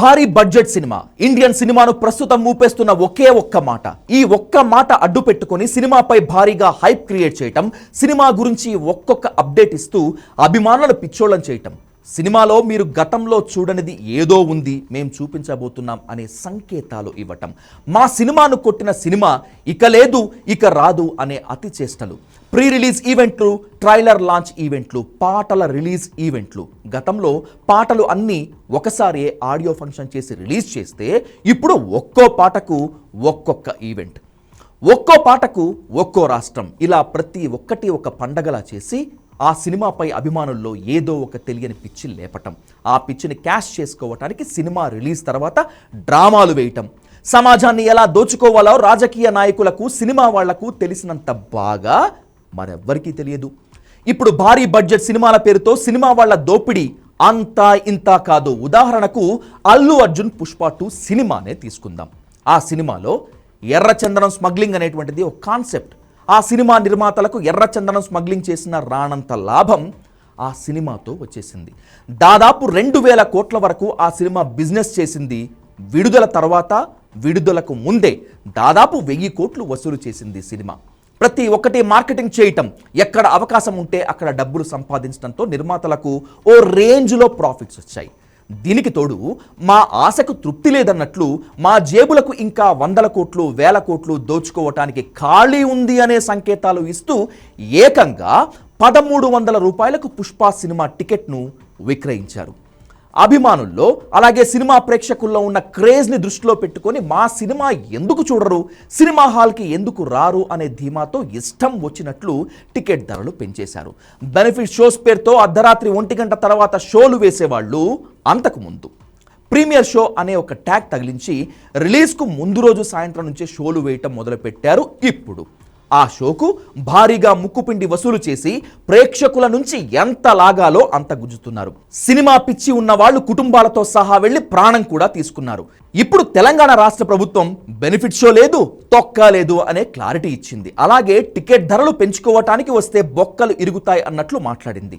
భారీ budget cinema. Indian సినిమాను ప్రస్తుతం ఊపేస్తున్న ఒకే ఒక్క మాట. ఈ ఒక్క మాట అడ్డు పెట్టుకొని సినిమాపై భారీగా హైప్ క్రియేట్ చేయటం సినిమా గురించి ఒక్కొక్క అప్డేట్ ఇస్తూ అభిమానులను పిచ్చోళం చేయటం. సినిమాలో మీరు గతంలో చూడనిది ఏదో ఉంది మేము చూపించబోతున్నాం అనే సంకేతాలు ఇవ్వటం. మా సినిమాను కొట్టిన సినిమా ఇక లేదు ఇక రాదు అనే అతి చేష్టలు ప్రీ రిలీజ్ ఈవెంట్లు ట్రైలర్ లాంచ్ ఈవెంట్లు పాటల రిలీజ్ ఈవెంట్లు. గతంలో పాటలు అన్నీ ఒకసారి ఆడియో ఫంక్షన్ చేసి రిలీజ్ చేస్తే ఇప్పుడు ఒక్కో పాటకు ఒక్కొక్క ఈవెంట్. ఒక్కో పాటకు ఒక్కో రాష్ట్రం. ఇలా ప్రతి ఒక్కటి ఒక పండగలా చేసి ఆ సినిమాపై అభిమానుల్లో ఏదో ఒక తెలియని పిచ్చి లేపటం. ఆ పిచ్చిని క్యాష్ చేసుకోవటానికి సినిమా రిలీజ్ తర్వాత డ్రామాలు వేయటం. సమాజాన్ని ఎలా దోచుకోవాలో రాజకీయ నాయకులకు సినిమా వాళ్ళకు తెలిసినంత బాగా మరెవ్వరికీ తెలియదు. ఇప్పుడు భారీ బడ్జెట్ సినిమాల పేరుతో సినిమా వాళ్ళ దోపిడీ అంతా ఇంతా కాదు. ఉదాహరణకు అల్లు అర్జున్ పుష్ప టూ సినిమానే తీసుకుందాం. ఆ సినిమాలో ఎర్రచందనం స్మగ్లింగ్ అనేటువంటిది ఒక కాన్సెప్ట్. ఆ సినిమా నిర్మాతలకు ఎర్రచందనం స్మగ్లింగ్ చేసిన రానంత లాభం ఆ సినిమాతో వచ్చేసింది. దాదాపు రెండు వేల కోట్ల వరకు ఆ సినిమా బిజినెస్ చేసింది. విడుదల తర్వాత విడుదలకు ముందే దాదాపు వెయ్యి కోట్లు వసూలు చేసింది సినిమా. ప్రతి ఒక్కటి మార్కెటింగ్ చేయటం ఎక్కడ అవకాశం ఉంటే అక్కడ డబ్బులు సంపాదించడంతో నిర్మాతలకు ఓ రేంజ్లో ప్రాఫిట్స్ వచ్చాయి. దీనికి తోడు మా ఆశకు తృప్తి లేదన్నట్లు మా జేబులకు ఇంకా వందల కోట్లు వేల కోట్లు దోచుకోవటానికి ఖాళీ ఉంది అనే సంకేతాలు ఇస్తూ ఏకంగా పదమూడు వందల రూపాయలకు పుష్ప సినిమా టికెట్ను విక్రయించారు. అభిమానుల్లో అలాగే సినిమా ప్రేక్షకుల్లో ఉన్న క్రేజ్ని దృష్టిలో పెట్టుకొని మా సినిమా ఎందుకు చూడరు సినిమా హాల్కి ఎందుకు రారు అనే ధీమాతో ఇష్టం వచ్చినట్లు టికెట్ ధరలు పెంచేశారు. బెనిఫిట్ షోస్ పేరుతో అర్ధరాత్రి ఒంటి గంట తర్వాత షోలు వేసేవాళ్ళు అంతకుముందు. ప్రీమియర్ షో అనే ఒక ట్యాగ్ తగిలించి రిలీజ్కు ముందు రోజు సాయంత్రం నుంచే షోలు వేయటం మొదలుపెట్టారు ఇప్పుడు. ఆ షోకు భారీగా ముక్కుపిండి వసూలు చేసి ప్రేక్షకుల నుంచి ఎంత లాగాలో అంత గుంజుతున్నారు సినిమా పిచ్చి ఉన్న వాళ్ళు కుటుంబాలతో సహా వెళ్ళి ప్రాణం కూడా తీసుకున్నారు. ఇప్పుడు తెలంగాణ రాష్ట్ర ప్రభుత్వం బెనిఫిట్ షో లేదు తొక్క లేదు అనే క్లారిటీ ఇచ్చింది. అలాగే టికెట్ ధరలు పెంచుకోవటానికి వస్తే బొక్కలు ఇరుగుతాయి అన్నట్లు మాట్లాడింది.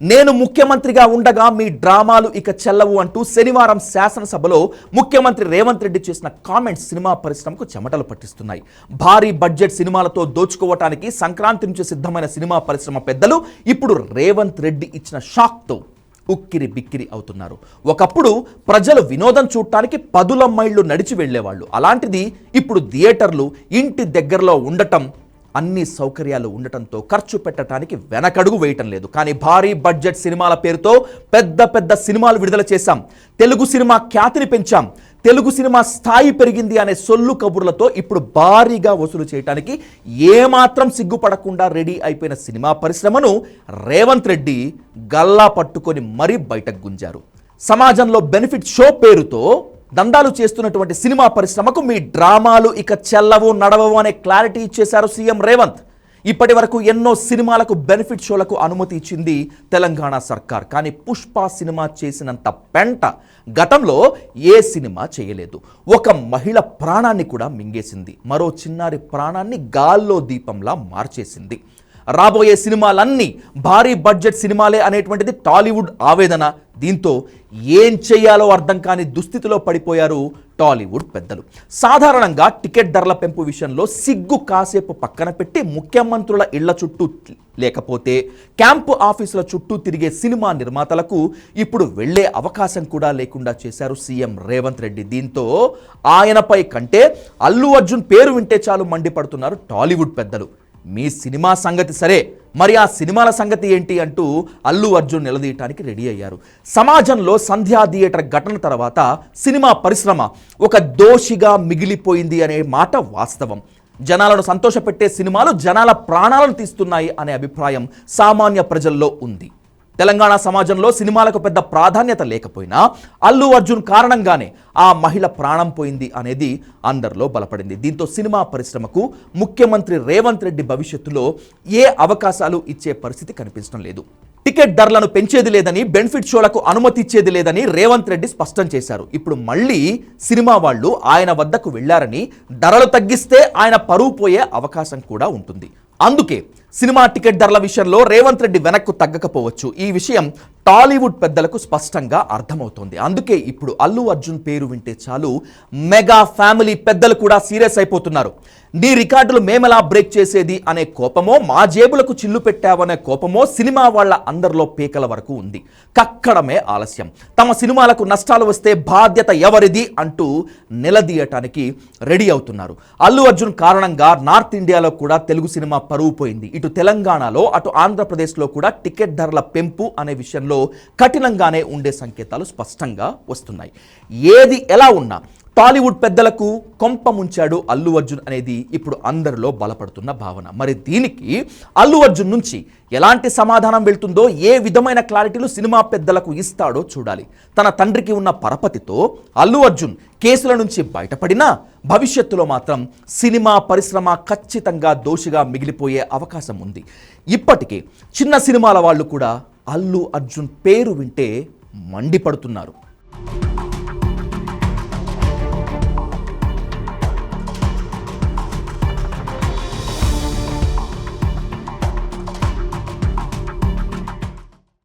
నేను ముఖ్యమంత్రిగా ఉండగా మీ డ్రామాలు ఇక చెల్లవు అంటూ శనివారం శాసనసభలో ముఖ్యమంత్రి రేవంత్ రెడ్డి చేసిన కామెంట్స్ సినిమా పరిశ్రమకు చెమటలు పట్టిస్తున్నాయి. భారీ బడ్జెట్ సినిమాలతో దోచుకోవటానికి సంక్రాంతి నుంచి సిద్ధమైన సినిమా పరిశ్రమ పెద్దలు ఇప్పుడు రేవంత్ రెడ్డి ఇచ్చిన షాక్తో ఉక్కిరి బిక్కిరి అవుతున్నారు. ఒకప్పుడు ప్రజలు వినోదం చూడటానికి పదుల మైళ్ళు నడిచి వెళ్ళేవాళ్ళు. అలాంటిది ఇప్పుడు థియేటర్లు ఇంటి దగ్గరలో ఉండటం అన్ని సౌకర్యాలు ఉండటంతో ఖర్చు పెట్టడానికి వెనకడుగు వేయటం లేదు. కానీ భారీ బడ్జెట్ సినిమాల పేరుతో పెద్ద పెద్ద సినిమాలు విడుదల చేశాం. తెలుగు సినిమా ఖ్యాతిని పెంచాం. తెలుగు సినిమా స్థాయి పెరిగింది అనే సొల్లు కబుర్లతో ఇప్పుడు భారీగా వసూలు చేయడానికి ఏమాత్రం సిగ్గుపడకుండా రెడీ అయిపోయిన సినిమా పరిశ్రమను రేవంత్ రెడ్డి గల్లా పట్టుకొని మరీ బయటకు గుంజారు. సమాజంలో బెనిఫిట్ షో పేరుతో దందాలు చేస్తున్నటువంటి సినిమా పరిశ్రమకు మీ డ్రామాలు ఇక చెల్లవు నడవవు అనే క్లారిటీ ఇచ్చేశారు సీఎం రేవంత్. ఇప్పటి వరకు ఎన్నో సినిమాలకు బెనిఫిట్ షోలకు అనుమతి ఇచ్చింది తెలంగాణ సర్కార్. కానీ పుష్ప సినిమా చేసినంత పెంట గతంలో ఏ సినిమా చేయలేదు. ఒక మహిళ ప్రాణాన్ని కూడా మింగేసింది. మరో చిన్నారి ప్రాణాన్ని గాల్లో దీపంలా మార్చేసింది. రాబోయే సినిమాలన్నీ భారీ బడ్జెట్ సినిమాలే అనేటువంటిది టాలీవుడ్ ఆవేదన. దీంతో ఏం చేయాలో అర్థం కాని దుస్థితిలో పడిపోయారు టాలీవుడ్ పెద్దలు. సాధారణంగా టికెట్ ధరల పెంపు విషయంలో సిగ్గు కాసేపు పక్కన పెట్టి ముఖ్యమంత్రుల ఇళ్ళ చుట్టూ లేకపోతే క్యాంపు ఆఫీసుల చుట్టూ తిరిగే సినిమా నిర్మాతలకు ఇప్పుడు వెళ్ళే అవకాశం కూడా లేకుండా చేశారు సీఎం రేవంత్ రెడ్డి. దీంతో ఆయనపై కంటే అల్లు అర్జున్ పేరు వింటే చాలు మండిపడుతున్నారు టాలీవుడ్ పెద్దలు. మీ సినిమా సంగతి సరే మరి ఆ సినిమాల సంగతి ఏంటి అంటూ అల్లు అర్జున్ నిలదీయటానికి రెడీ అయ్యారు. సమాజంలో సంధ్యా థియేటర్ ఘటన తర్వాత సినిమా పరిశ్రమ ఒక దోషిగా మిగిలిపోయింది అనే మాట వాస్తవం. జనాలను సంతోషపెట్టే సినిమాలు జనాల ప్రాణాలను తీస్తున్నాయి అనే అభిప్రాయం సామాన్య ప్రజల్లో ఉంది. తెలంగాణ సమాజంలో సినిమాలకు పెద్ద ప్రాధాన్యత లేకపోయినా అల్లు అర్జున్ కారణంగానే ఆ మహిళ ప్రాణం పోయింది అనేది అందరిలో బలపడింది. దీంతో సినిమా పరిశ్రమకు ముఖ్యమంత్రి రేవంత్ రెడ్డి భవిష్యత్తులో ఏ అవకాశాలు ఇచ్చే పరిస్థితి కనిపించడం లేదు. టికెట్ ధరలను పెంచేది లేదని బెనిఫిట్ షోలకు అనుమతి ఇచ్చేది లేదని రేవంత్ రెడ్డి స్పష్టం చేశారు. ఇప్పుడు మళ్ళీ సినిమా వాళ్ళు ఆయన వద్దకు వెళ్ళారని ధరలు తగ్గిస్తే ఆయన పరువు పోయే అవకాశం కూడా ఉంటుంది. అందుకే సినిమా టికెట్ ధరల విషయంలో రేవంత్ రెడ్డి వెనక్కు తగ్గకపోవచ్చు. ఈ విషయం టాలీవుడ్ పెద్దలకు స్పష్టంగా అర్థమవుతోంది. అందుకే ఇప్పుడు అల్లు అర్జున్ పేరు వింటే చాలు మెగా ఫ్యామిలీ పెద్దలు కూడా సీరియస్ అయిపోతున్నారు. నీ రికార్డులు మేమెలా బ్రేక్ చేసేది అనే కోపమో మా జేబులకు చిల్లు పెట్టావనే కోపమో సినిమా వాళ్ళ అందరిలో పీకల వరకు ఉంది. కక్కడమే ఆలస్యం. తమ సినిమాలకు నష్టాలు వస్తే బాధ్యత ఎవరిది అంటూ నిలదీయటానికి రెడీ అవుతున్నారు. అల్లు అర్జున్ కారణంగా నార్త్ ఇండియాలో కూడా తెలుగు సినిమా పరువు పోయింది. ఇటు తెలంగాణలో అటు ఆంధ్రప్రదేశ్లో కూడా టికెట్ ధరల పెంపు అనే విషయంలో కఠినంగానే ఉండే సంకేతాలు స్పష్టంగా వస్తున్నాయి. ఏది ఎలా ఉన్నా టాలీవుడ్ పెద్దలకు కొంప ముంచాడు అల్లు అర్జున్ అనేది ఇప్పుడు అందరిలో బలపడుతున్న భావన. మరి దీనికి అల్లు అర్జున్ నుంచి ఎలాంటి సమాధానం వెళ్తుందో ఏ విధమైన క్లారిటీలు సినిమా పెద్దలకు ఇస్తాడో చూడాలి. తన తండ్రికి ఉన్న పరపతితో అల్లు అర్జున్ కేసుల నుంచి బయటపడినా భవిష్యత్తులో మాత్రం సినిమా పరిశ్రమ ఖచ్చితంగా దోషిగా మిగిలిపోయే అవకాశం ఉంది. ఇప్పటికే చిన్న సినిమాల వాళ్ళు కూడా అల్లు అర్జున్ పేరు వింటే మండిపడుతున్నారు.